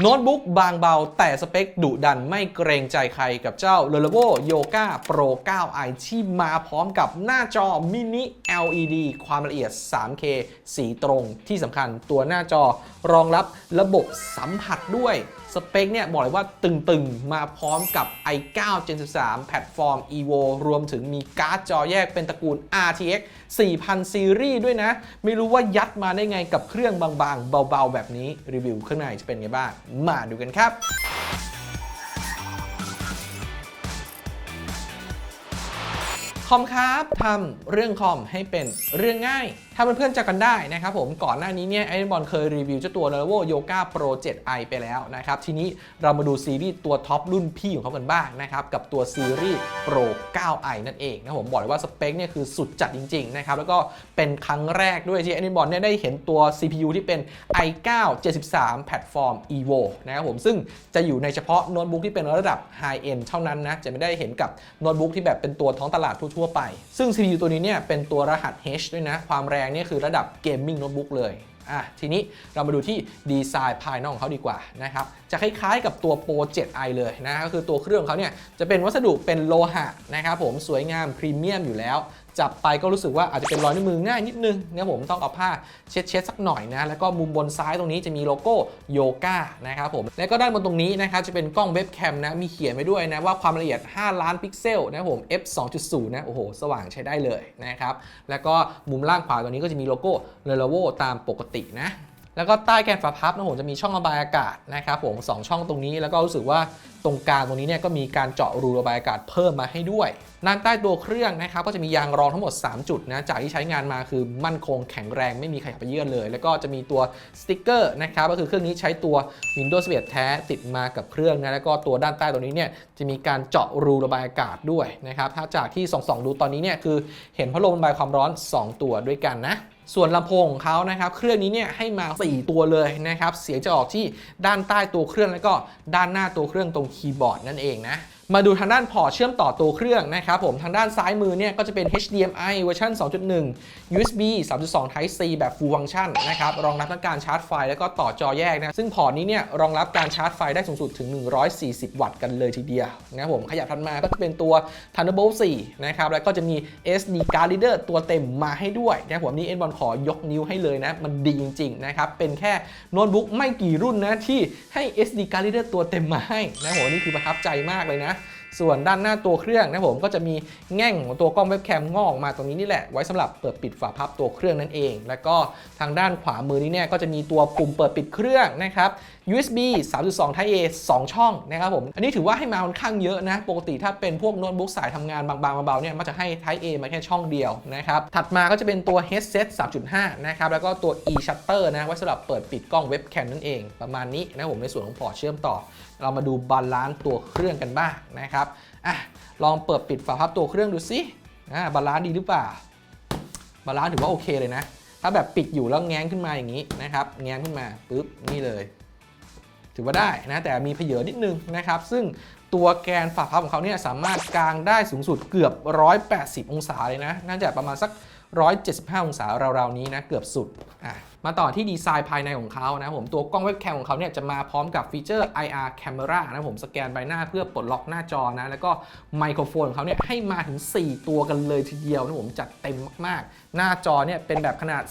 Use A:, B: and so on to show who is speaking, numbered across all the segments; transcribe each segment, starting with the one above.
A: โน้ตบุ๊กบางเบาแต่สเปคดุดันไม่เกรงใจใครกับเจ้า Lenovo Yoga Pro 9i ที่มาพร้อมกับหน้าจอมินิ LED ความละเอียด 3K สีตรงที่สำคัญตัวหน้าจอรองรับระบบสัมผัสด้วย สเปคเนี่ยบอกเลยว่าตึงๆ มาพร้อมกับ i9 Gen 13 แพลตฟอร์ม evo รวมถึงมีการ์ดจอแยกเป็นตระกูล RTX 4000 ซีรีส์ด้วยนะ ไม่รู้ว่ายัดมาได้ไงกับเครื่องบางๆ เบาๆ แบบนี้รีวิวข้างในจะเป็นไงบ้าง มาดูกันครับคอมครับทำเรื่องคอมให้เป็นเรื่องง่ายถ้าเพื่อนๆจะกันได้นะครับผมก่อนหน้านี้เนี่ยไอ้บอลเคยรีวิวเจ้าตัว Lenovo Yoga Pro 7i ไปแล้วนะครับ ทีนี้เรามาดูซีรีส์ตัวท็อปรุ่นพี่ของเขากันบ้างนะครับกับตัวซีรีส์ Pro 9i นั่นเองนะผมบอกเลยว่าสเปคเนี่ยคือสุดจัดจริงๆนะครับแล้วก็เป็นครั้งแรกด้วยที่ไอ้บอลเนี่ยได้เห็นตัว CPU ที่เป็น i9 73 แพลตฟอร์ม evo นะครับผมซึ่งจะอยู่ในเฉพาะโน้ตบุ๊กที่เป็นระดับ high end เท่านั้นนะจะไม่ได้เห็นกับโน้ตบุ๊กที่แบบเป็นตัวท้องตลาดทั่วๆไป ซึ่ง CPU ตัวนี้เนี่ยเป็นตัวรหัส H ด้วยนะความแรงงนี่คือระดับเกมมิ่งโน้ตบุ๊กเลยอะทีนี้เรามาดูที่ดีไซน์ภายนอกของเขาดีกว่านะครับจะคล้ายๆกับตัว Pro 7i เลยนะก็คือตัวเครื่องเขาเนี่ยจะเป็นวัสดุเป็นโลหะนะครับผมสวยงามพรีเมียมอยู่แล้วจับไปก็รู้สึกว่าอาจจะเป็นรอยนิ้วมือง่ายนิดนึงนะผมต้องเอาผ้าเช็ดเช็ดสักหน่อยนะแล้วก็มุมบนซ้ายตรงนี้จะมีโลโก้โยก้านะครับผมแล้วก็ด้านบนตรงนี้นะครับจะเป็นกล้องเว็บแคมนะมีเขียนไว้ด้วยนะว่าความละเอียด 5 ล้านพิกเซลนะผม f 2.0นะโอ้โหสว่างใช้ได้เลยนะครับแล้วก็มุมล่างขวาตรงนี้ก็จะมีโลโก้ Lenovo ตามปกตินะ แล้วก็ใต้แกนฝาพับนะผมจะมีช่องระบายอากาศนะครับผมสองช่องตรงนี้แล้วก็รู้สึกว่าตรงกลางตรงนี้เนี่ยก็มีการเจาะรูระบายอากาศเพิ่มมาให้ด้วยด้านใต้ตัวเครื่องนะครับก็จะมียางรองทั้งหมด 3 จุดนะจากที่ใช้งานมาคือมั่นคงแข็งแรงไม่มีขยับไปเยื่อนเลย แล้วก็จะมีตัวสติ๊กเกอร์นะครับก็คือเครื่องนี้ใช้ตัว Windows 11 แท้ติดมากับเครื่องนะแล้วก็ตัวด้านใต้ตรงนี้เนี่ยจะมีการเจาะรูระบายอากาศด้วยนะครับถ้าจากที่ส่องๆดูตอนนี้เนี่ยคือเห็นพัดลมระบายความร้อน 2 ตัวด้วยกันนะ ส่วนลำโพงของเขานะครับเครื่องนี้เนี่ยให้มา 4 ตัวเลยนะครับเสียงจะออกที่ด้านใต้ตัวเครื่องแล้วก็ด้านหน้าตัวเครื่องตรงคีย์บอร์ดนั่นเองนะ มาดูทางด้านพอร์ตเชื่อมต่อตัวเครื่องนะครับผมทางด้านซ้ายมือเนี่ยก็จะเป็น HDMI เวอร์ชัน2.1 USB 3.2 Type C แบบ Full Function นะครับรองรับทั้งการชาร์จไฟแล้วก็ต่อจอแยกนะซึ่งพอร์ตนี้เนี่ยรองรับการชาร์จไฟได้สูงสุดถึง 140 วัตต์กันเลยทีเดียวนะครับผมขยับทันมาก็จะเป็นตัว Thunderbolt 4นะครับแล้วก็จะมี SD card reader ตัวเต็มมาให้ด้วยนะครับผมนี่เอ็นบอลขอยกนิ้วให้เลยนะมันดีจริงๆนะครับเป็นแค่โน้ตบุ๊กไม่กี่รุ่นนะที่ให้ SD card reader ตัวเต็มมาให้นะผมนี่คือประทับใจมากเลยนะ ส่วนด้านหน้าตัวเครื่องนะผมก็จะมีแง่งของตัวกล้องเว็บแคมงอกมาตรงนี้นี่แหละไว้สำหรับเปิดปิดฝาพับตัวเครื่องนั่นเอง แล้วก็ทางด้านขวามือนี้เนี่ยก็จะมีตัวปุ่มเปิดปิดเครื่องนะครับ USB 3.2 Type A 2 ช่องนะครับผม อันนี้ถือว่าให้มาค่อนข้างเยอะนะ ปกติถ้าเป็นพวกโน้ตบุ๊กสายทำงานบางๆเบาๆเนี่ยมันจะให้ Type A มาแค่ช่องเดียวนะครับ ถัดมาก็จะเป็นตัว headset 3.5 นะครับ แล้วก็ตัว e shutter นะไว้สำหรับเปิดปิดกล้องเว็บแคมนั่นเอง ประมาณนี้นะผมในส่วนของพอร์ตเชื่อมต่อ เรามาดูบาลานซ์ตัวเครื่องกันบ้างนะครับอะลองเปิดปิดฝาพับตัวเครื่องดูสิอ่าบาลานซ์ดีหรือเปล่า บาลานซ์ถือว่าโอเคเลยนะ ถ้าแบบปิดอยู่แล้วแง้งขึ้นมาอย่างนี้นะครับ แง้งขึ้นมาปุ๊บนี่เลย ถือว่าได้นะ แต่มีเพเยอนิดนึงนะครับ ซึ่งตัวแกนฝาพับของเขาเนี่ยสามารถกางได้สูงสุดเกือบ 180 องศาเลยนะ น่าจะประมาณสัก 175 องศาราวๆนี้นะ เกือบสุดอะ มาต่อที่ดีไซน์ภายในของเขานะผมตัวกล้องเว็บแคมของเขาเนี่ยจะมาพร้อมกับฟีเจอร์ IR Camera นะผมสแกนใบหน้าเพื่อปลดล็อกหน้าจอนะแล้วก็ไมโครโฟนของเขาเนี่ยให้มาถึง 4 ตัวกันเลยทีเดียวนะผมจัดเต็มมากๆ หน้าจอเนี่ยเป็นแบบขนาด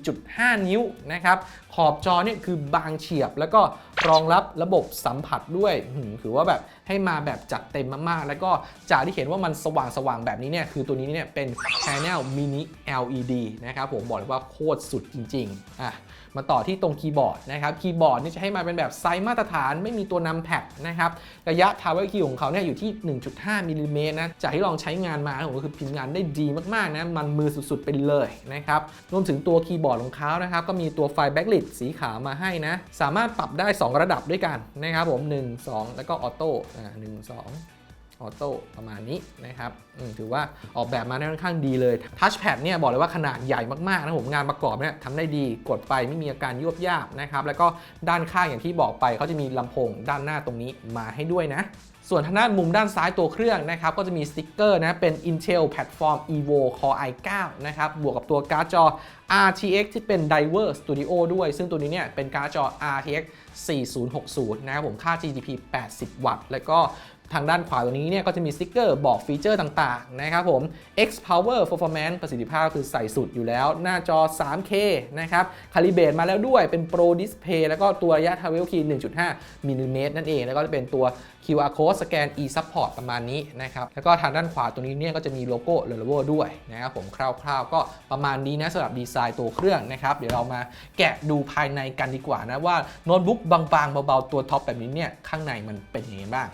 A: 14.5 นิ้วนะครับ ขอบจอเนี่ยคือบางเฉียบ แล้วก็รองรับระบบสัมผัสด้วยถือว่าแบบให้มาแบบจัดเต็มมากๆ แล้วก็จากที่เห็นว่ามันสว่างๆแบบนี้เนี่ย คือตัวนี้เนี่ยเป็น Panel Mini LED นะครับผมบอกเลยว่าโคตรสุดจริง ๆ อะ มาต่อที่ตรงคีย์บอร์ดนะครับคีย์บอร์ดนี่จะให้มาเป็นแบบไซส์มาตรฐานไม่มีตัวนำแพดนะครับระยะ Tower Key ของเขาเนี่ยอยู่ที่ 1.5มิลลิเมตรนะจากที่ลองใช้งานมาผมก็คือพิมพ์งานได้ดีมากๆนะมันมือสุดๆไปเลยนะครับรวมถึงตัวคีย์บอร์ดของเขานะครับก็มีตัวไฟแบ็กลิทสีขาวมาให้นะสามารถปรับได้ 2 ระดับด้วยกันนะครับผม 1 2 แล้วก็ออโต้อ่า1 2อ อโต้ประมาณนี้นะครับถือว่าออกแบบมาได้ค่อนข้างดีเลยทัชแพดเนี่ยบอกเลยว่าขนาดใหญ่มากๆนะผมงานประกอบเนี่ยทำได้ดีกดไปไม่มีอาการยวบยาบนะครับแล้วก็ด้านข้างอย่างที่บอกไปเขาจะมีลำโพงด้านหน้าตรงนี้มาให้ด้วยนะส่วนทางด้านมุมด้านซ้ายตัวเครื่องนะครับก็จะมีสติ๊กเกอร์นะเป็น Intel Platform Evo Core i9 นะครับบวกกับตัวการ์ดจอ RTX ที่เป็น Diver Studio ด้วย ซึ่งตัวนี้เนี่ยเป็นการ์ดจอ RTX 4060 นะครับผมค่า GDP 80 วัตต์ แล้วก็ ทางด้านขวาตัวนี้เนี่ยก็จะมีสติ๊กเกอร์บอกฟีเจอร์ต่างๆนะครับผม X Power Performance ประสิทธิภาพคือใส่สุดอยู่แล้ว หน้าจอ 3K นะครับคาลิเบรตมาแล้วด้วยเป็น Pro Display แล้วก็ตัวระยะ Travel Key 1.5มิลลิเมตรนั่นเอง แล้วก็จะเป็นตัว QR Code สแกน e-support ประมาณนี้นะครับ แล้วก็ทางด้านขวาตัวนี้เนี่ยก็จะมีโลโก้ Lenovo ด้วยนะครับผมคร่าวๆ ก็ประมาณนี้นะสำหรับดีไซน์ตัวเครื่องนะครับ เดี๋ยวเรามาแกะดูภายในกันดีกว่านะว่าโน้ตบุ๊กบางๆ เบาๆ ตัวท็อปแบบนี้เนี่ยข้างในมันเป็นยังไงบ้าง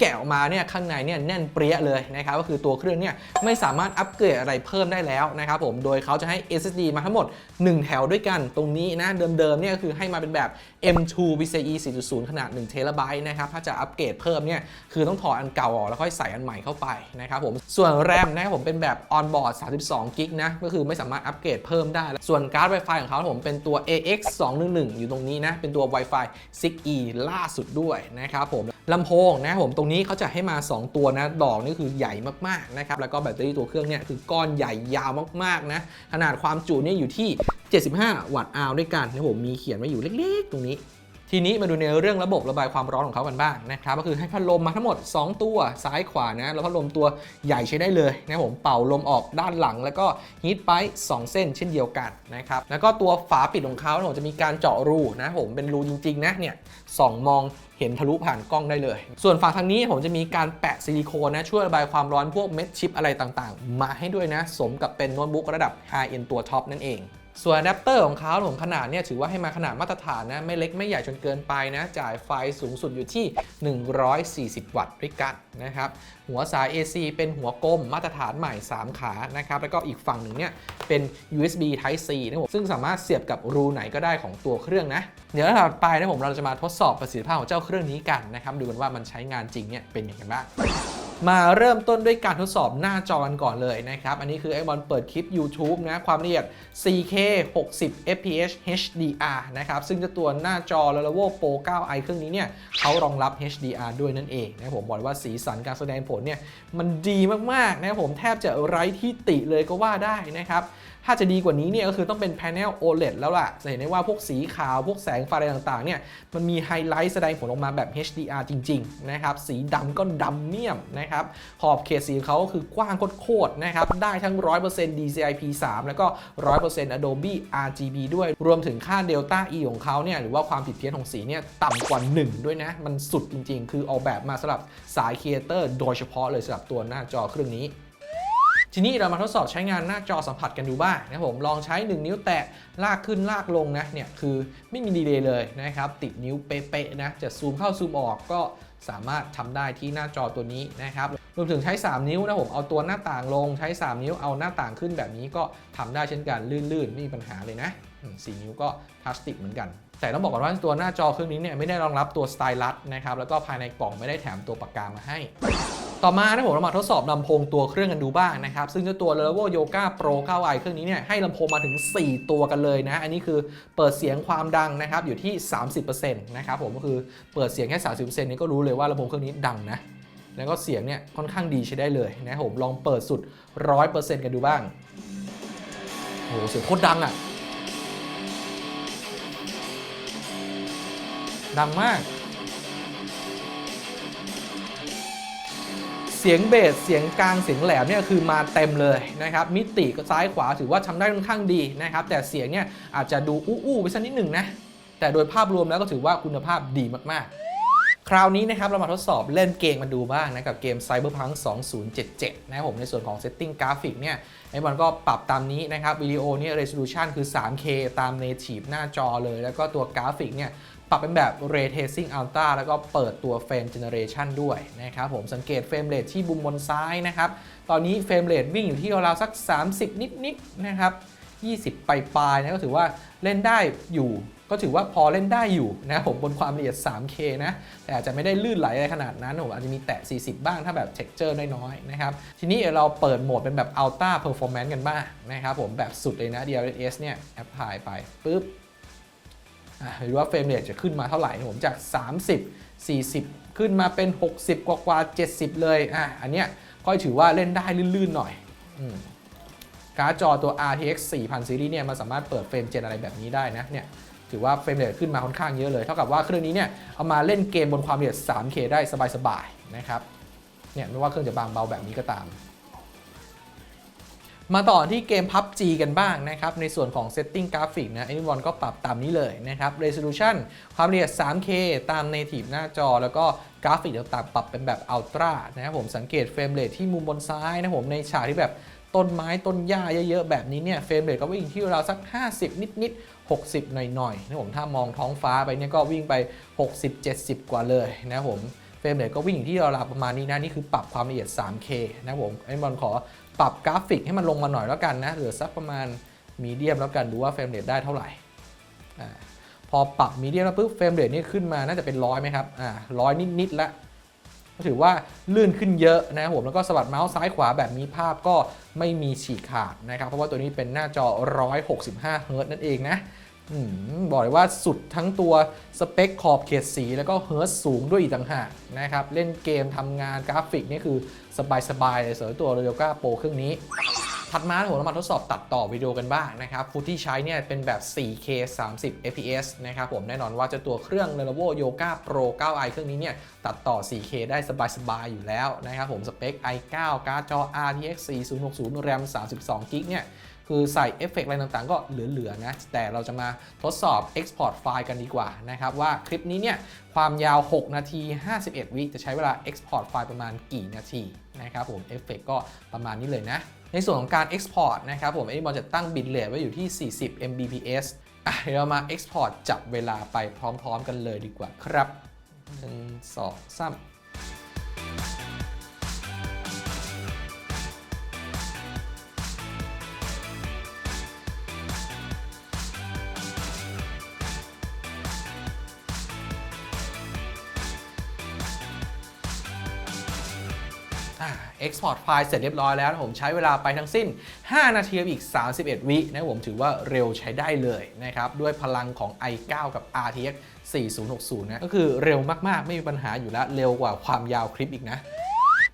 A: แกะออกมาเนี่ยข้างในเนี่ยแน่นเปรี้ยเลยนะครับก็คือตัวเครื่องเนี่ยไม่สามารถอัปเกรดอะไรเพิ่มได้แล้วนะครับผมโดยเขาจะให้ SSD มาทั้งหมด 1 แถวด้วยกันตรงนี้นะเดิมๆเนี่ยคือให้มาเป็นแบบ M2 PCIe 4.0 ขนาด1 t b นะครับ ถ้าจะอัปเกรดเพิ่มเนี่ย คือต้องถอดอันเก่าออกแล้วค่อยใส่อันใหม่เข้าไปนะครับผม ส่วนแรมนะครับผมเป็นแบบ on board 32 g b นะ ก็คือไม่สามารถอัปเกรดเพิ่มได้ ส่วนการ์ด Wi-Fi ของเขาผมเป็นตัว AX 211อยู่ตรงนี้นะ เป็นตัว Wi-Fi 6E ล่าสุดด้วยนะครับผมลำโพงนะผมตรงนี้เขาจะให้มา 2 ตัวนะ ดอกนี่คือใหญ่มากๆนะครับ แล้วก็แบตเตอรี่ตัวเครื่องเนี่ยคือก้อนใหญ่ยาวมากๆนะ ขนาดความจุเนี่ยอยู่ที่ 75 วัตต์อาวด้วยกันนะผมมีเขียนไว้อยู่เล็กๆ ตรงนี้ ทีนี้มาดูในเรื่องระบบระบายความร้อนของเขากันบ้างนะครับก็คือให้พัดลมมาทั้งหมด 2 ตัวซ้ายขวานะแล้วพัดลมตัวใหญ่ใช้ได้เลยนะผมเป่าลมออกด้านหลัง แล้วก็ฮีทไป2เส้นเช่นเดียวกันนะครับแล้วก็ตัวฝาปิดของเขาผมจะมีการเจาะรูนะผมเป็นรูจริงๆนะเนี่ยส่องมองเห็นทะลุผ่านกล้องได้เลย ส่วนฝั่งทางนี้ผมจะมีการแปะซิลิโคนนะ ช่วยระบายความร้อนพวกเม็ดชิปอะไรต่างๆ มาให้ด้วยนะ สมกับเป็นโน้ตบุ๊กระดับ High End ตัวท็อปนั่นเอง ส่วนอะแดปเตอร์ของเขาผมขนาดเนี่ยถือว่าให้มาขนาดมาตรฐานนะ ไม่เล็กไม่ใหญ่จนเกินไปนะ จ่ายไฟสูงสุดอยู่ที่ 140 วัตต์ด้วยกันนะครับ หัวสาย AC เป็นหัวกลมมาตรฐานใหม่ 3 ขานะครับ แล้วก็อีกฝั่งหนึ่งเนี่ยเป็น USB Type C นะครับผมซึ่งสามารถเสียบกับรูไหนก็ได้ของตัวเครื่องนะ เดี๋ยวถัดไปนะผมเราจะมาทดสอบประสิทธิภาพของเจ้าเครื่องนี้กันนะครับดูกันว่ามันใช้งานจริงเนี่ยเป็นยังไงบ้าง มาเริ่มต้นด้วยการทดสอบหน้าจอกันก่อนเลยนะครับ อันนี้คือไอ้บอลเปิดคลิป YouTube นะ ความละเอียด 4K 60 fps HDR นะครับ ซึ่งจะตัวหน้าจอ Lenovo Pro 9i เครื่องนี้เนี่ยเขารองรับ HDR ด้วยนั่นเองนะผมบอกว่าสีสันการแสดงผลเนี่ยมันดีมากๆนะผมแทบจะไร้ที่ติเลยก็ว่าได้นะครับถ้าจะดีกว่านี้เนี่ยก็คือต้องเป็น Panel OLED แล้วล่ะ จะเห็นได้ว่าพวกสีขาว พวกแสงไฟอะไรต่างๆ เนี่ย มันมีไฮไลท์แสดงผลออกมาแบบ HDR จริง ๆ นะครับ สีดำก็ดำเมี่ยมนะครับขอบเขตสีของเขาก็คือกว้างโคตรๆนะครับ ได้ทั้ง 100% DCI P3 แล้วก็ 100% Adobe RGB ด้วย รวมถึงค่า Delta E ของเขาเนี่ย หรือว่าความผิดเพี้ยนของสีเนี่ย ต่ำกว่า 1 ด้วยนะ มันสุดจริงๆ คือออกแบบมาสำหรับสายครีเอเตอร์โดยเฉพาะเลยสำหรับตัวหน้าจอเครื่องนี้ทีนี้เรามาทดสอบใช้งานหน้าจอสัมผัสกันดูบ้างนะผมลองใช้ 1 นิ้วแตะลากขึ้นลากลงนะเนี่ยคือไม่มีดีเลย์เลยนะครับติดนิ้วเป๊ะๆนะจะซูมเข้าซูมออกก็ สามารถทำได้ที่หน้าจอตัวนี้นะครับรวมถึงใช้ 3 นิ้วนะผมเอาตัวหน้าต่างลงใช้ 3 นิ้วเอาหน้าต่างขึ้นแบบนี้ก็ทำได้เช่นกันลื่นๆ ไม่มีปัญหาเลยนะสี่นิ้วก็พลาสติกเหมือนกัน แต่ต้องบอกก่อนว่าตัวหน้าจอเครื่องนี้เนี่ยไม่ได้รองรับตัวสไตลัสนะครับแล้วก็ภายในกล่องไม่ได้แถมตัวปากกามาให้ ต่อมานะผมเรามาทดสอบลำโพงตัวเครื่องกันดูบ้างนะครับ ซึ่งเจ้าตัว Lenovo Yoga Pro 9i เครื่องนี้เนี่ยให้ลำโพงมาถึง 4 ตัวกันเลยนะ อันนี้คือเปิดเสียงความดังนะครับอยู่ที่ 30%นะครับผมก็คือเปิดเสียงแค่ 30%นี้ก็รู้เลยว่าลำโพงเครื่องนี้ดังนะ แล้วก็เสียงเนี่ยค่อนข้างดีใช้ได้เลยนะผมลองเปิดสุด 100%กันดูบ้างโอ้โหเสียงโคตรดังอะ่ะดังมาก เสียงเบสเสียงกลางเสียงแหลมเนี่ยคือมาเต็มเลยนะครับมิติซ้ายขวาถือว่าทำได้ค่อนข้างดีนะครับแต่เสียงเนี่ยอาจจะดูอู้ๆไปสักนิดหนึ่งนะแต่โดยภาพรวมแล้วก็ถือว่าคุณภาพดีมากๆ คราวนี้นะครับเรามาทดสอบเล่นเกมมาดูบ้างนะกับเกม Cyberpunk 2077 นะครับผมในส่วนของ Setting กราฟิกเนี่ยไอ้บอลก็ปรับตามนี้นะครับวิดีโอเนี่ย resolution คือ 3K ตาม native หน้าจอเลย แล้วก็ตัวกราฟิกเนี่ย ปรับเป็นแบบ Ray Tracing Ultra แล้วก็เปิดตัว Frame Generation ด้วยนะครับผมสังเกตเฟรมเรทที่มุมบนซ้ายนะครับ ตอนนี้เฟรมเรทวิ่งอยู่ที่ราวๆสัก 30 นิดๆนะครับ20 ปลายๆนะก็ถือว่าเล่นได้อยู่ ก็ถือว่าพอเล่นได้อยู่นะผมบนความละเอียด 3K นะ แต่อาจจะไม่ได้ลื่นไหลอะไรขนาดนั้นผมอาจจะมีแตะ 40 บ้างถ้าแบบ texture น้อยๆนะครับ ทีนี้เราเปิดโหมดเป็นแบบ Ultra Performance กันบ้างนะครับผมแบบสุดเลยนะ DLSS เนี่ยแอปพลายไปปุ๊บ อะดูว่าเฟรมเรทจะขึ้นมาเท่าไหร่ผมจาก 30 40 ขึ้นมาเป็น 60 กว่ากว่า70 เลยอะอันเนี้ยก็ถือว่าเล่นได้ลื่นๆหน่อยอการ์ดจอตัว RTX 4000ซีรีส์เนี่ยมันสามารถเปิดเฟรมเจนอะไรแบบนี้ได้นะเนี่ยถือว่าเฟรมเรทขึ้นมาค่อนข้างเยอะเลย เท่ากับว่าเครื่องนี้เนี่ยเอามาเล่นเกมบนความละเอียด 3K ได้สบายๆนะครับเนี่ยไม่ว่าเครื่องจะบางเบาแบบนี้ก็ตาม มาต่อที่เกม PUBG กันบ้างนะครับ ในส่วนของ Setting กราฟิกนะ Anyone ก็ปรับตามนี้เลยนะครับ Resolution ความละเอียด 3K ตาม Native หน้าจอ แล้วก็กราฟิกต่างๆปรับเป็นแบบ Ultra นะครับผมสังเกตเฟรมเรทที่มุมบนซ้ายนะผมในฉากที่แบบต้นไม้ต้นหญ้าเยอะๆ แบบนี้เนี่ยเฟรมเรทก็วิ่งที่ราวสัก 50 นิดๆ 60 หน่อยๆนะผมถ้ามองท้องฟ้าไปเนี่ยก็วิ่งไป 60-70 กว่าเลยนะครับผมเฟรมเรทก็วิ่งอยู่ที่ราวๆประมาณนี้นะ นี่คือปรับความละเอียด 3K นะครับผมไอ้บอลขอ ปรับกราฟิกให้มันลงมาหน่อยแล้วกันนะเหลือสักประมาณมีเดียมแล้วกันดูว่าเฟรมเรทได้เท่าไหร่พอปรับมีเดียมแล้วปุ๊บเฟรมเรทนี่ขึ้นมาน่าจะเป็นร้อยไหมครับอ่าร้อยนิดๆแล้วก็ถือว่าลื่นขึ้นเยอะนะครับผมแล้วก็สวัสดเมาส์ซ้ายขวาแบบนี้ภาพก็ไม่มีฉีกขาดนะครับ เพราะว่าตัวนี้เป็นหน้าจอ 165 เฮิร์ตนั่นเองนะ บอกเลยว่าสุดทั้งตัวสเปคขอบเขตสี แล้วก็เฮิร์ตสูงด้วยอีกต่างหากนะครับ เล่นเกมทำงานกราฟิกนี่คือสบายๆเลยสำหรับตัว r e โ o ก้าโปรเครื่องนี้ ถัดมาผมเรามาทดสอบตัดต่อวิดีโอกันบ้างนะครับฟุตที่ใช้เนี่ยเป็นแบบ 4K 30 fps นะครับผมแน่นอนว่าเจะตัวเครื่อง Lenovo Yoga Pro 9i เครื่องนี้เนี่ยตัดต่อ 4K ได้สบายๆอยู่แล้วนะครับผมสเปค i9 การ์ดจอ RTX 4060 RAM 32 g b เนี่ย คือใส่เอฟเฟกต์อะไรต่างๆ ก็เหลือๆนะ แต่เราจะมาทดสอบ Export ไฟล์กันดีกว่านะครับว่าคลิปนี้เนี่ยความยาว 6 นาที 51 วิจะใช้เวลา Export ไฟล์ประมาณกี่นาทีนะครับผมเอฟเฟกก็ประมาณนี้เลยนะ ในส่วนของการ Export นะครับผม Edimon จะตั้งบิตเรทไว้อยู่ที่ 40 Mbps อะเดี๋ยวเรามา Export จับเวลาไปพร้อมๆ กันเลยดีกว่าครับ1 2 3 export ไฟล์เสร็จเรียบร้อยแล้วผมใช้เวลาไปทั้งสิ้น 5 นาทีอีก 31 วินะผมถือว่าเร็วใช้ได้เลยนะครับ ด้วยพลังของ i9 กับ RTX 4060 นะ ก็คือเร็วมากๆ ไม่มีปัญหาอยู่แล้ว เร็วกว่าความยาวคลิปอีกนะ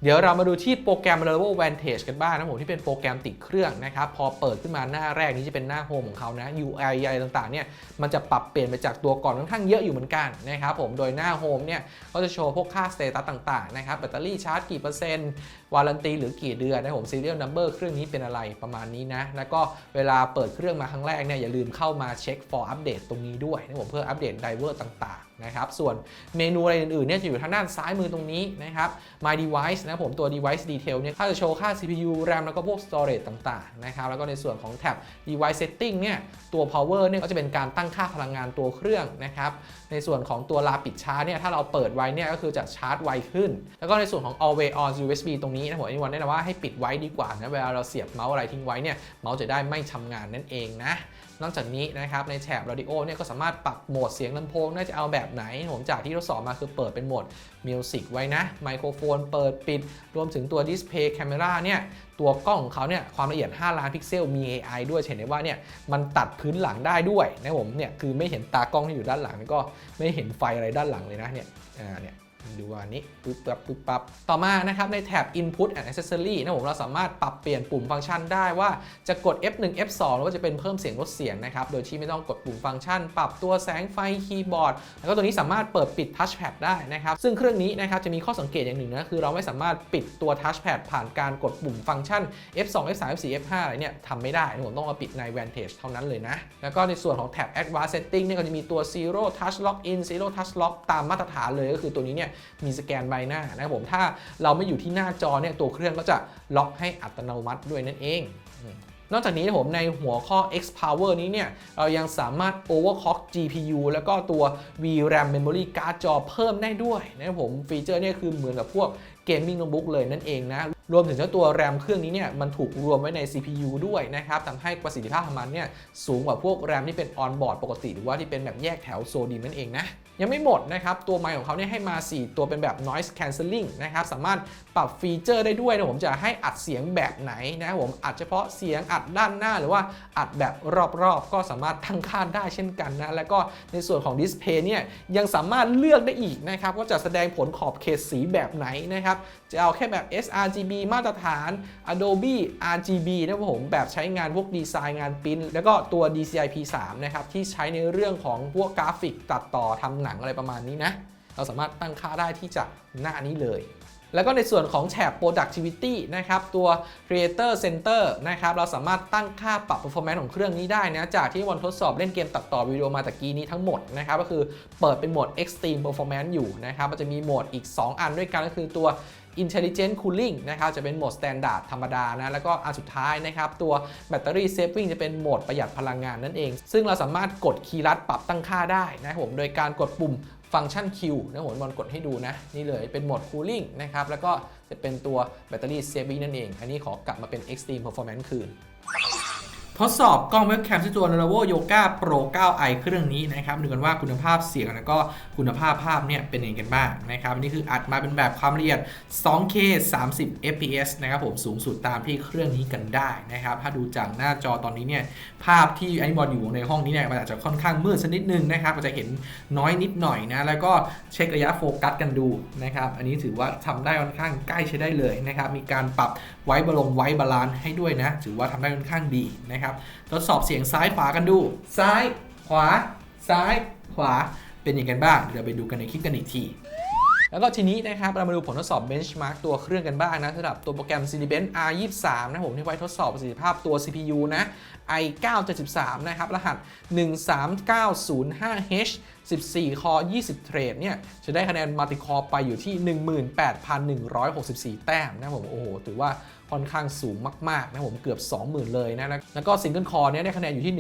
A: เดี๋ยวเรามาดูที่โปรแกรม Lenovo Vantage กันบ้างนะผมที่เป็นโปรแกรมติดเครื่องนะครับ พอเปิดขึ้นมาหน้าแรกนี้จะเป็นหน้าโฮมของเขานะ UI อะไรต่างๆเนี่ยมันจะปรับเปลี่ยนไปจากตัวก่อนค่อนข้างเยอะอยู่เหมือนกันนะครับผมโดยหน้าโฮมเนี่ยก็จะโชว์พวกค่าสเตตัสต่างๆนะครับแบตเตอรี่ชาร์จกี่เปอร์เซ็นต์วารันตีหรือกี่เดือนนะผม serial number เครื่องนี้เป็นอะไรประมาณนี้นะ แล้วก็เวลาเปิดเครื่องมาครั้งแรกเนี่ยอย่าลืมเข้ามาเช็ค for update ตรงนี้ด้วยนะผมเพื่ออัปเดตไดเวอร์ต่างๆนะครับ ส่วนเมนูอะไรอื่นๆเนี่ยจะอยู่ทางด้านซ้ายมือตรงนี้นะครับ my device นะผมตัว device detail เนี่ยก็จะโชว์ค่า CPU RAM แล้วก็พวก storage ต่างๆนะครับแล้วก็ในส่วนของแท็บ device setting เนี่ยตัว power เนี่ยก็จะเป็นการตั้งค่าพลังงานตัวเครื่องนะครับในส่วนของตัวลาปิดชาร์จเนี่ยถ้าเราเปิดไว้เนี่ยก็คือจะชาร์จไวขึ้น แล้วก็ในส่วนของ always on USB ตรงนี้นะผมอันนี้วันแนะนำว่าให้ปิดไว้ดีกว่านะเวลาเราเสียบเมาส์อะไรทิ้งไว้เนี่ยเมาส์จะได้ไม่ทำงานนั่นเองนะนอกจากนี้นะครับในแถบ Radio เนี่ยก็สามารถปรับโหมดเสียงลำโพงน่าจะเอาแบบไหน ผมจากที่ทดสอบมาคือเปิดเป็นโหมดมิวสิกไว้นะไมโครโฟนเปิดปิด รวมถึงตัวดิสเพย์แคม e ราเนี่ยตัวกล้องของเขาเนี่ยความละเอียด 5 ล้านพิกเซลมี AI ด้วยเห็นได้ว่าเนี่ยมันตัดพื้นหลังได้ด้วยนะผมเนี่ยคือไม่เห็นตากล้องที่อยู่ด้านหลังก็ไม่เห็นไฟอะไรด้านหลังเลยนะเนี่ยอ่าเนี่ย ดูว่านี้ปึ๊บปั๊บปึ๊บปั๊บต่อมานะครับในแถบ Input and Accessory นะผมเราสามารถปรับเปลี่ยนปุ่มฟังก์ชันได้ว่าจะกด F1 F2 หรือว่าจะเป็นเพิ่มเสียงลดเสียงนะครับโดยที่ไม่ต้องกดปุ่มฟังก์ชัน ปรับตัวแสงไฟคีย์บอร์ด แล้วก็ตัวนี้สามารถเปิดปิด Touchpad ได้นะครับซึ่งเครื่องนี้นะครับจะมีข้อสังเกตอย่างหนึ่งนะคือเราไม่สามารถปิดตัว Touchpad ผ่านการกดปุ่มฟังก์ชัน F2 F3 F4 F5 อะไรเนี่ยทำไม่ได้ผมต้องมาปิดใน Vantage เท่านั้นเลยนะแล้วก็ในส่วนของแถบ Advanced Setting เนี่ยก็จะมีตัว Zero Touch Lock In Zero Touch Lock ตามมาตรฐานเลยก็คือตัวนี้เนี่ยมีสแกนใบหน้านะครับผมถ้าเราไม่อยู่ที่หน้าจอเนี่ยตัวเครื่องก็จะล็อกให้อัตโนมัติด้วยนั่นเองนอกจากนี้ผมในหัวข้อ X Power นี้เนี่ยเรายังสามารถ overclock GPU แล้วก็ตัว VRAM Memory การ์ดจอเพิ่มได้ด้วยนะครับผมฟีเจอร์เนี่ยคือเหมือนกับพวกเกมมิ่งโน้ตบุ๊กเลยนั่นเองนะ รวมถึงเจ้าตัว RAM เครื่องนี้เนี่ยมันถูกรวมไว้ใน CPU ด้วยนะครับทำให้ประสิทธิภาพของมันเนี่ยสูงกว่าพวก RAM ที่เป็น on board ปกติ หรือว่าที่เป็นแบบแยกแถวโซดีมนั่นเองนะ ยังไม่หมดนะครับ ตัวไมค์ของเขาเนี่ยให้มา 4 ตัวเป็นแบบ noise cancelling นะครับ สามารถ ปรับฟีเจอร์ได้ด้วยนะผมจะให้อัดเสียงแบบไหนนะผมอัดเฉพาะเสียงอัดด้านหน้าหรือว่าอัดแบบรอบๆ ก็สามารถตั้งค่าได้เช่นกันนะแล้วก็ในส่วนของดิสเพย์เนี่ยยังสามารถเลือกได้อีกนะครับว่าจะแสดงผลขอบเขตสีแบบไหนนะครับจะเอาแค่แบบ sRGB มาตรฐาน Adobe RGB นะผมแบบใช้งานพวกดีไซน์งานปริ้นแล้วก็ตัว DCI P3 นะครับที่ใช้ในเรื่องของพวกกราฟิกตัดต่อทำหนังอะไรประมาณนี้นะเราสามารถตั้งค่าได้ที่จากหน้านี้เลย แล้วก็ในส่วนของแฉบ productivity นะครับ ตัว creator center นะครับ เราสามารถตั้งค่าปรับ performance ของเครื่องนี้ได้นะ จากที่วันทดสอบเล่นเกมตัดต่อวิดีโอมาตะกี้นี้ทั้งหมดนะครับ ก็คือเปิดเป็นโหมด extreme performance อยู่นะครับ มันจะมีโหมดอีก 2 อันด้วยกันก็คือตัว intelligent cooling นะครับจะเป็นโหมด standard ธรรมดานะแล้วก็อันสุดท้ายนะครับตัว battery saving จะเป็นโหมดประหยัดพลังงานนั่นเอง ซึ่งเราสามารถกดคีย์ลัดปรับตั้งค่าได้นะครับผมโดยการกดปุ่มฟังก์ชัน Q นะผมบอลกดให้ดูนะ นี่เลยเป็นโหมด cooling นะครับแล้วก็จะเป็นตัว battery saving นั่นเอง อันนี้ขอกลับมาเป็น extreme performance คืน ทดสอบกล้องเว็บแคมที่ตัว Lenovo Yoga Pro 9i เครื่องนี้นะครับดูกันว่าคุณภาพเสียงแล้วก็คุณภาพภาพเนี่ยเป็นยังไงกันบ้างนะครับนี่คืออัดมาเป็นแบบความละเอียด 2K 30 fps นะครับผมสูงสุดตามที่เครื่องนี้กันได้นะครับถ้าดูจากหน้าจอตอนนี้เนี่ยภาพที่ไอ้บอลอยู่ในห้องนี้เนี่ยมันอาจจะค่อนข้างมืดสักนิดนึงนะครับอาจจะเห็นน้อยนิดหน่อยนะแล้วก็เช็คระยะโฟกัสกันดูนะครับอันนี้ถือว่าทำได้ค่อนข้างใกล้ใช้ได้เลยนะครับมีการปรับ ไว้บลงไว้บาลานซ์ให้ด้วยนะ ถือว่าทำได้ค่อนข้างดีนะครับ ทดสอบเสียงซ้ายขวากันดู ซ้าย ขวา ซ้าย ขวา เป็นยังไงกันบ้าง เดี๋ยวไปดูกันในคลิปกันอีกทีแล้วก็ทีนี้นะครับเรามาดูผลทดสอบ benchmark ตัวเครื่องกันบ้างนะสำหรับตัวโปรแกรม Cinebench R23 นะผมที่ไว้ทดสอบประสิทธิภาพตัว CPU นะ i973 นะครับ รหัส 13905H 14 คอ 20 เทรดเนี่ย จะได้คะแนนมัลติคอร์ไปอยู่ที่ 18,164 แต้มนะผม โอ้โห ถือว่า ค่อนข้างสูงมากๆนะผมเกือบ 20,000 เลยนะแล้วก็ซิงเกิลคอร์เนี่ยได้คะแนนอยู่ที่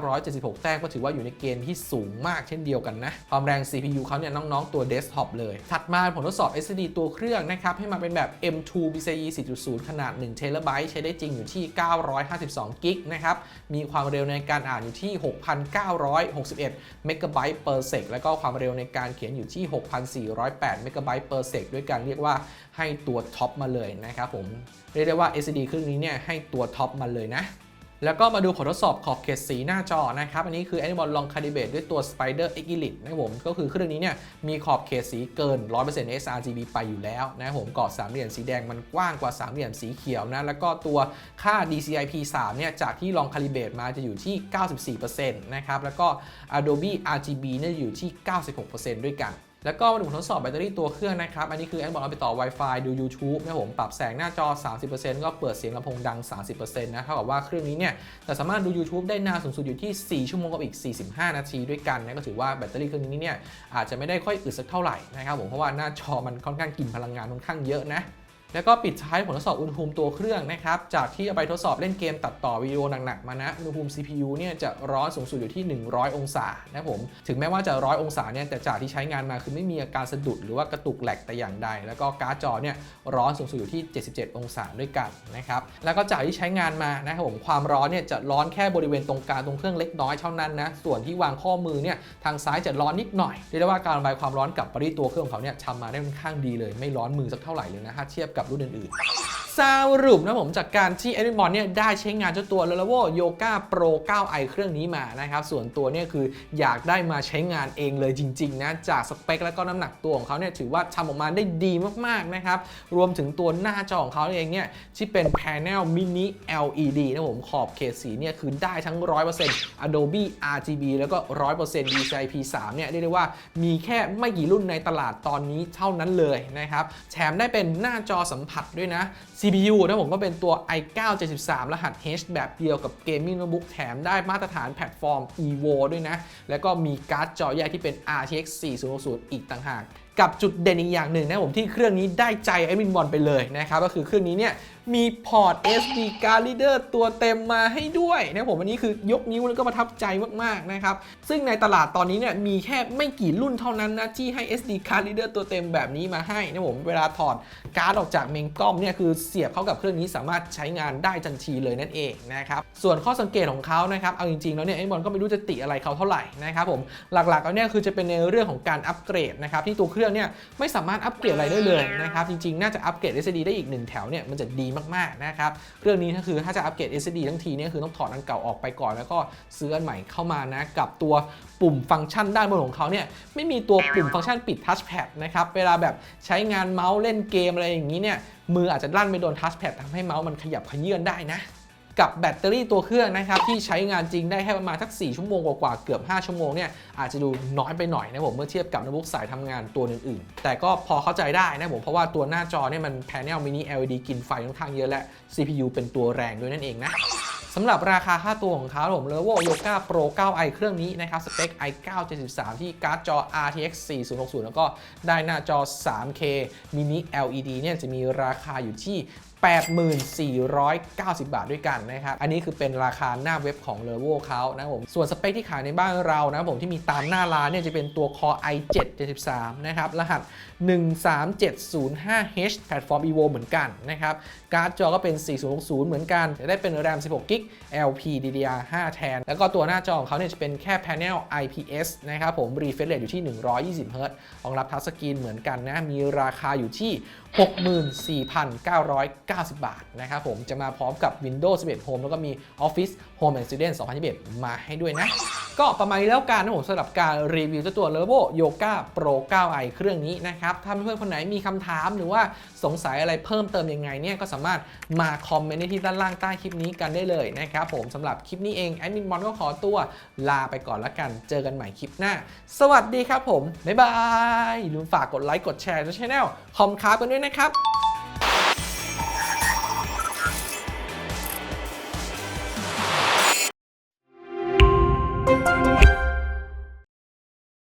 A: 1,976 แต้มก็ถือว่าอยู่ในเกณฑ์ที่สูงมากเช่นเดียวกันนะความแรง CPU เขาเนี่ยน้องๆตัวเดสก์ท็อปเลย ถัดมาผลทดสอบ SSD ตัวเครื่องนะครับให้มาเป็นแบบ M2 PCIe 4.0 ขนาด1 t b ใช้ได้จริงอยู่ที่ 952กิกนะครับมีความเร็วในการอ่านอยู่ที่ 6,961เมกะไบต์ per sec แล้วก็ความเร็วในการเขียนอยู่ที่ 6,408เมกะไบต์ per sec ด้วยกันเรียกว่าให้ตัวท็อปมาเลยนะครับผมรียกได้ว่า SSD เครื่องนี้เนี่ยให้ตัวท็อปมาเลยนะ แล้วก็มาดูผลทดสอบขอบเขตสีหน้าจอนะครับ อันนี้คือ Animal ลองคาลิเบตด้วยตัว Spider X Elite นะครับผมก็คือเครื่องนี้เนี่ยมีขอบเขตสีเกิน 100% sRGB ไปอยู่แล้วนะครับผมกรอบสามเหลี่ยมสีแดงมันกว้างกว่าสามเหลี่ยมสีเขียวนะแล้วก็ตัวค่า DCI P3 เนี่ยจากที่ลองคาลิเบตมาจะอยู่ที่ 94%นะครับแล้วก็ Adobe RGB เนี่ยอยู่ที่ 96%ด้วยกัน แล้วก็มาดูผลทดสอบแบตเตอรี่ตัวเครื่องนะครับ อันนี้คือแอนบอกเราไปต่อ Wi-Fi ดู YouTube นะผมปรับแสงหน้าจอ 30%ก็เปิดเสียงลำโพงดัง 30%นะเท่ากับว่าเครื่องนี้เนี่ยจะสามารถดู YouTube ได้นานสูงสุดอยู่ที่ 4 ชั่วโมงกับอีก 45 นาทีด้วยกันนะก็ถือว่าแบตเตอรี่เครื่องนี้เนี่ยอาจจะไม่ได้ค่อยอึดสักเท่าไหร่นะครับผมเพราะว่าหน้าจอมันค่อนข้างกินพลังงานค่อนข้างเยอะนะ แล้วก็ปิดท้ายผลทดสอบอุณหภูมิตัวเครื่องนะครับ จากที่เอาไปทดสอบเล่นเกมตัดต่อวิดีโอหนักๆ มานะ อุณหภูมิ CPU เนี่ยจะร้อนสูงสุดอยู่ที่ 100 องศานะผม ถึงแม้ว่าจะร้อยองศาเนี่ยแต่จากที่ใช้งานมาคือไม่มีอาการสะดุดหรือว่ากระตุกแหลกแต่อย่างใด แล้วก็การ์ดจอเนี่ยร้อนสูงสุดอยู่ที่ 77 องศาด้วยกันนะครับ แล้วก็จากที่ใช้งานมานะครับผมความร้อนเนี่ยจะร้อนแค่บริเวณตรงกลางตรงเครื่องเล็กน้อยเท่านั้นนะ ส่วนที่วางข้อมือเนี่ยทางซ้ายจะร้อนนิดหน่อยเรียกได้ว่าการระบายความร้อนกับปที่ตัวเครื่องของเขาเนี่ยทำมาได้ค่อนข้างดีเลย ไม่ร้อนมือสักเท่าไหร่เลยนะถ้าเทียบกับรุ่นอื่นๆสรุปนะผมจากการที่ e d m o n เนี่ยได้ใช้งานเจ้าตัว Lenovo Yoga Pro 9i เครื่องนี้มานะครับ ส่วนตัวเนี่ยคืออยากได้มาใช้งานเองเลยจริงๆนะจากสเปคแล้วก็น้ำหนักตัวของเขาเนี่ยถือว่าทำออกมาได้ดีมากๆนะครับรวมถึงตัวหน้าจอของเขาเองเนี่ยที่เป็น Panel Mini LED นะผมขอบเขตสีเนี่ยคือได้ทั้ง 100% Adobe RGB แล้วก็ 100% DCI P3 เนี่ยเรียกได้ว่ามีแค่ไม่กี่รุ่นในตลาดตอนนี้เท่านั้นเลยนะครับแถมได้เป็นหน้าจอสัมผัสด้วยนะ CPU นะผมก็เป็นตัว i9 73รหัส H แบบเดียวกับ Gaming Notebook แถมได้มาตรฐานแพลตฟอร์ม evo ด้วยนะ แล้วก็มีการ์ดจอแยกที่เป็น RTX 4060 อีกต่างหาก กับจุดเด่นอีกอย่างหนึ่งนะผมที่เครื่องนี้ได้ใจไอดมินบอลไปเลยนะครับก็คือเครื่องนี้เนี่ย มีพอร์ต SD card reader ตัวเต็มมาให้ด้วยนะผมอันนี้คือยกนิ้วแล้วก็ประทับใจมากๆนะครับ ซึ่งในตลาดตอนนี้เนี่ยมีแค่ไม่กี่รุ่นเท่านั้นนะที่ให้ SD card reader ตัวเต็มแบบนี้มาให้นะผมเวลาถอดการ์ดออกจากเมนกล้องเนี่ยคือเสียบเข้ากับเครื่องนี้สามารถใช้งานได้ทันทีเลยนั่นเองนะครับส่วนข้อสังเกตของเขานะครับเอาจริงๆแล้วเนี่ยไอ้บอลก็ไม่รู้จะติอะไรเขาเท่าไหร่นะครับผมหลักๆแล้วเนี่ยคือจะเป็นในเรื่องของการอัปเกรดนะครับที่ตัวเครื่องเนี่ยไม่สามารถอัปเกรดอะไรได้เลยนะครับจริงๆ น่าจะอัปเกรด SSD ได้อีกหนึ่งแถวเนี่ยมันจะดีมากๆนะครับเครื่องนี้ก็คือถ้าจะอัปเกรด SSD ทั้งทีเนี่ยคือต้องถอดอันเก่าออกไปก่อน แล้วก็ซื้ออันใหม่เข้ามานะกับตัวปุ่มฟังก์ชันด้านบนของเขาเนี่ยไม่มีตัวปุ่มฟังก์ชันปิดทัชแพดนะครับเวลาแบบใช้งานเมาส์เล่นเกมอะไรอย่างนี้เนี่ยมืออาจจะลั่นไปโดนทัชแพดทำให้เมาส์มันขยับขยื่นได้นะ กับแบตเตอรี่ตัวเครื่องนะครับที่ใช้งานจริงได้แค่ประมาณสัก 4 ชั่วโมงกว่าๆเกือบ 5 ชั่วโมงเนี่ยอาจจะดูน้อยไปหน่อยนะผมเมื่อเทียบกับโน้ตบุ๊กสายทำงานตัวอื่นๆ แต่ก็พอเข้าใจได้นะผมเพราะว่าตัวหน้าจอเนี่ยมันแผงมินิ LED กินไฟค่อนข้างเยอะและ CPU เป็นตัวแรงด้วยนั่นเองนะสำหรับราคาค่าตัวของเขาผม Levo Yoga Pro 9i เครื่องนี้นะครับ สเปค i9 73ที่การ์ดจอ RTX 4060 แล้วก็ได้หน้าจอ 3K Mini LED เนี่ยจะมีราคาอยู่ที่ 8490 บาทด้วยกันนะครับ อันนี้คือเป็นราคาหน้าเว็บของ Levo เขานะครับผม ส่วนสเปคที่ขายในบ้านเรานะครับผมที่มีตามหน้าร้านเนี่ยจะเป็นตัว Core i7 73นะครับ รหัส 13705H แพลตฟอร์ม Evo เหมือนกันนะครับ การ์ดจอก็เป็น 4060 เหมือนกัน จะได้เป็น RAM 16 g b LPDDR5 แทน แล้วก็ตัวหน้าจอของเขาเนี่ยจะเป็นแค่ Panel IPS นะครับผม refresh rate อยู่ที่ 120 Hz รองรับทัชสกรีนเหมือนกันนะ มีราคาอยู่ที่64,990 บาทนะครับผมจะมาพร้อมกับ Windows 11 Home แล้วก็มี Office Home and Student 2021 มาให้ด้วยนะ ก็ประมาณนี้แล้วกันนะผมสำหรับการรีวิวเจ้าตัว Levo Yoga Pro 9i เครื่องนี้นะครับ ถ้าเพื่อนๆคนไหนมีคำถามหรือว่าสงสัยอะไรเพิ่มเติมยังไงเนี่ยก็สามารถมาคอมเมนต์ได้ที่ด้านล่างใต้คลิปนี้กันได้เลยนะครับผมสำหรับคลิปนี้เองแอดมินบอลก็ขอตัวลาไปก่อนละกัน เจอกันใหม่คลิปหน้า สวัสดีครับผม บ๊ายบายอย่าลืมฝากกดไลค์กดแชร์ช่องคอมคาร์กันด้วยนะครับ